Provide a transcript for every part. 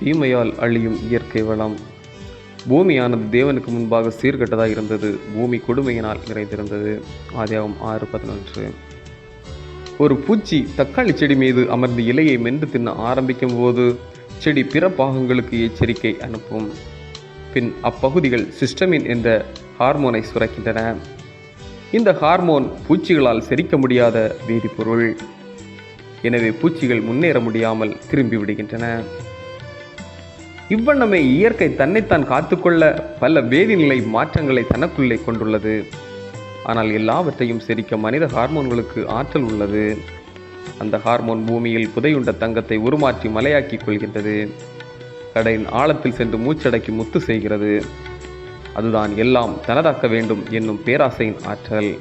தீமையால் அழியும் இயற்கை வளம். பூமியானது தேவனுக்கு முன்பாக சீர்கெட்டதாக இருந்தது. பூமி கொடுமையினால் நிறைந்திருந்தது. ஆதியாகும் ஆறு பதினொன்று. ஒரு பூச்சி தக்காளி செடி மீது அமர்ந்து இலையை மென்று தின்ன ஆரம்பிக்கும் போது செடி பிற பாகங்களுக்கு எச்சரிக்கை அனுப்பும். பின் அப்பகுதிகள் சிஸ்டமின் என்ற ஹார்மோனை சுரக்கின்றன. இந்த ஹார்மோன் பூச்சிகளால் செரிக்க முடியாத வேதிப்பொருள். எனவே பூச்சிகள் முன்னேற முடியாமல் திரும்பி விடுகின்றன. இவ்வண்ணமே இயற்கை தன்னைத்தான் காத்துக்கொள்ள பல வேதிநிலை மாற்றங்களை தனக்குள்ளே கொண்டுள்ளது. ஆனால் எல்லாவற்றையும் செரிக்க மனித ஹார்மோன்களுக்கு ஆற்றல் உள்ளது. அந்த ஹார்மோன் பூமியில் புதையுண்ட தங்கத்தை உருமாற்றி மலையாக்கிக் கொள்கின்றது. கடையின் ஆழத்தில் சென்று மூச்சடக்கி முத்து செய்கிறது. அதுதான் எல்லாம் தனதாக்க வேண்டும் என்னும் பேராசையின் ஆற்றல்.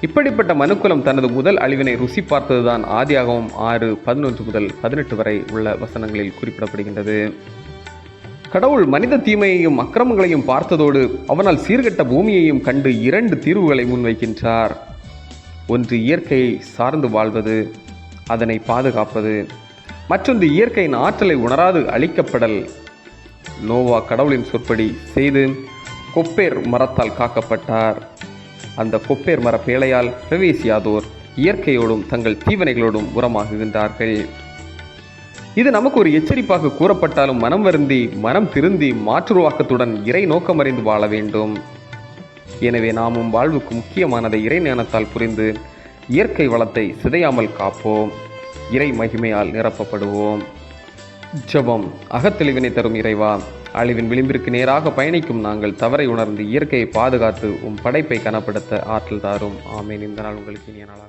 இப்படிப்பட்ட மனுக்குலம் தனது முதல் அழிவினை ருசி பார்த்ததுதான் ஆதியாகவும் ஆறு பதினொன்று முதல் பதினெட்டு வரை உள்ள வசனங்களில் குறிப்பிடப்படுகின்றது. கடவுள் மனித தீமையையும் அக்கிரமங்களையும் பார்த்ததோடு அவனால் சீர்கெட்ட பூமியையும் கண்டு இரண்டு தீர்வுகளை முன்வைக்கின்றார். ஒன்று இயற்கையை சார்ந்து வாழ்வது அதனை பாதுகாப்பது. மற்றொன்று இயற்கையின் ஆற்றலை உணராது அழிக்கப்படல். நோவா கடவுளின் சொற்படி செய்து கொப்பேர் மரத்தால் காக்கப்பட்டார். அந்த கொப்பேர் மர பேழையால் பிரவேசியாதோர். இயற்கையோடும் தங்கள் தீவனைகளோடும் உரமாகுகின்றார்கள். இது நமக்கு ஒரு எச்சரிப்பாக கூறப்பட்டாலும் மனம் வருந்தி மனம் திருந்தி மாற்றுருவாக்கத்துடன் இறை நோக்கமறிந்து வாழ வேண்டும். எனவே நாமும் வாழ்வுக்கு முக்கியமானதை இறை ஞானத்தால் புரிந்து இயற்கை வளத்தை சிதையாமல் காப்போம். இறை மகிமையால் நிரப்பப்படுவோம். ஜபம் அகத்தெளிவினை தரும் இறைவா அழிவின் விளிம்பிற்கு நேராக பயணிக்கும் நாங்கள் தவறை உணர்ந்து இயற்கையை பாதுகாத்து உம் படைப்பை கனப்படுத்த ஆற்றல் தாரும். ஆமேன். இந்த நாள் உங்களுக்கு இனிய நாளாக